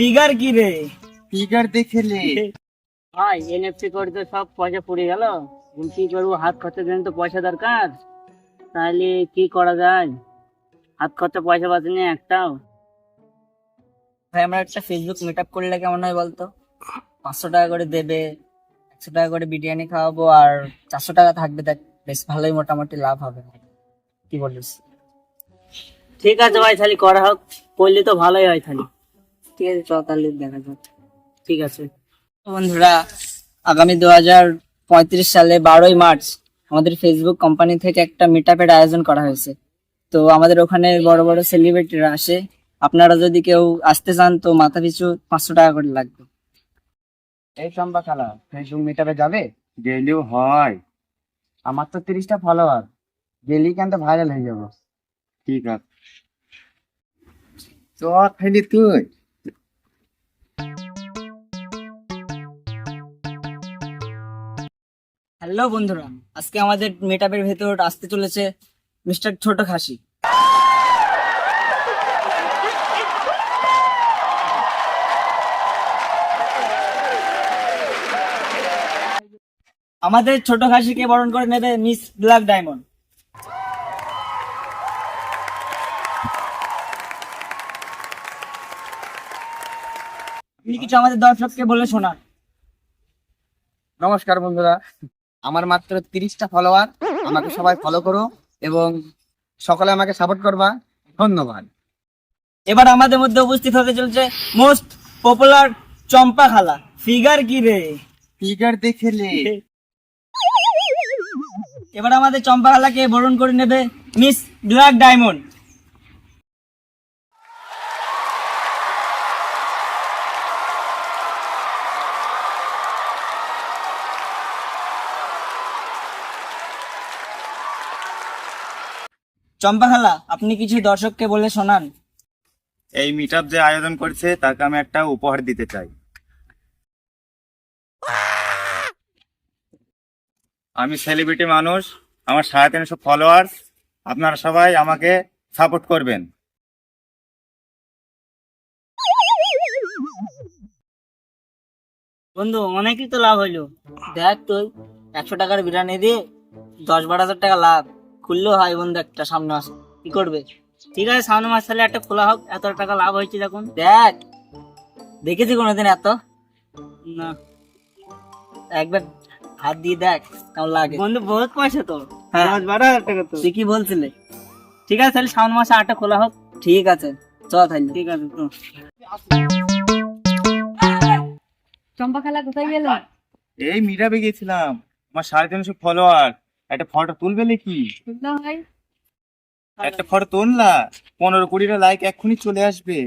Figure কি রে? Figure দেখেলে। ভাই এনএফটি করে তো সব পয়সা পড়ে গেল। কি করব? হাত খরচার জন্য তো পয়সা দরকার। তাহলে কি করা যায়? হাত খরচা পয়সা বাঁচে না একটাও। ভাই আমরা একটা ফেসবুক মিট আপ করলে কেমন হয় বলতো? পাঁচশো টাকা করে দেবে একশো টাকা করে বিরিয়ানি খাওয়াবো আর চারশো টাকা থাকবে দেখ বেশ ভালোই মোটামুটি লাভ হবে। কি বলিস? ঠিক আছে ভাই তাহলে করা হোক। করলে তো ভালোই হয় তাহলে। ঠিক আছে চল তাহলে দেখা যাক ঠিক আছে? বন্ধুরা আগামী দু হাজার পঁয়ত্রিশ সালে বারোই মার্চ আমাদের ফেসবুক কোম্পানি থেকে একটা মিট আপের আয়োজন করা হয়েছে। তো আমাদের ওখানে বড় বড় সেলিব্রিটিরা আসে। আপনারা যদি কেউ আসতে চান তো মাথা পিছু পাঁচশো টাকা করে লাগবে। এই চম্পা খালা ফেসবুক মিটাপে যাবে? গেলেও হয়। আমার তো তিরিশটা ফলোয়ার গেলেই কেন ভাইরাল হয়ে যাব। ঠিক আছে। চ খাইলি তুই? হ্যালো বন্ধুরা, আজকে আমাদের মিট আপের ভেতর আসতে চলেছে মিস্টার ছোট খাসি। আমাদের ছোট খাসিকে বরণ করে নেবে মিস ব্ল্যাক ডায়মন্ড। কিছু আমাদের দর্শককে বলে শোনান। নমস্কার বন্ধুরা। আমার মাত্র তিরিশটা ফলোয়ার আমাকে সবাই ফলো করো এবং সকলে আমাকে সাপোর্ট করবা। ধন্যবাদ। এবার আমাদের মধ্যে উপস্থিত হতে চলছে মোস্ট পপুলার চম্পা খালা। ফিগার কি রে? ফিগার দেখেলে এবার আমাদের চম্পা খালাকে বরণ করে নেবে মিস ব্ল্যাক ডায়মন্ড চম্পা খালা আপনি কিছু দর্শককে বলে শোনান। এই মিট যে আয়োজন করছে তাকে আমি একটা উপহার দিতে চাই। আমি সেলিব্রিটি মানুষ আমার সাড়ে তিনশো ফলোয়ার্স আপনারা সবাই আমাকে সাপোর্ট করবেন। বন্ধু অনেকই তো লাভ হইল। দেখ তুই একশো টাকার বিরিয়ানি দিয়ে দশ বারো হাজার টাকা লাভ। খুললেও হয় বন্ধু একটা সামনে আসে। কি করবে? ঠিক আছে সামনে মাস তাহলে একটা খোলা হোক এত টাকা লাভ হয়েছে দেখুন। দেখ দেখেছি কোনোদিন এত? না। একবার হাত দিয়ে দেখ কেমন লাগে। বন্ধু বহুত পয়সা তো। হ্যাঁ। দশ বারো হাজার টাকা তো। তুই কি বলছিলে? ঠিক আছে তাহলে সামনে মাসে আটটা খোলা হোক। ঠিক আছে চ তাহলে। ঠিক আছে তো চম্পা খেলা কোথায় গেল? এই মিটাপে গেছিলাম আমার সাড়ে তিনশো ফলোয়ার একটা ফটো তুলবে নাকি একটা ফটো তুললা? পনেরো কুড়িটা লাইক এক্ষুনি চলে আসবে।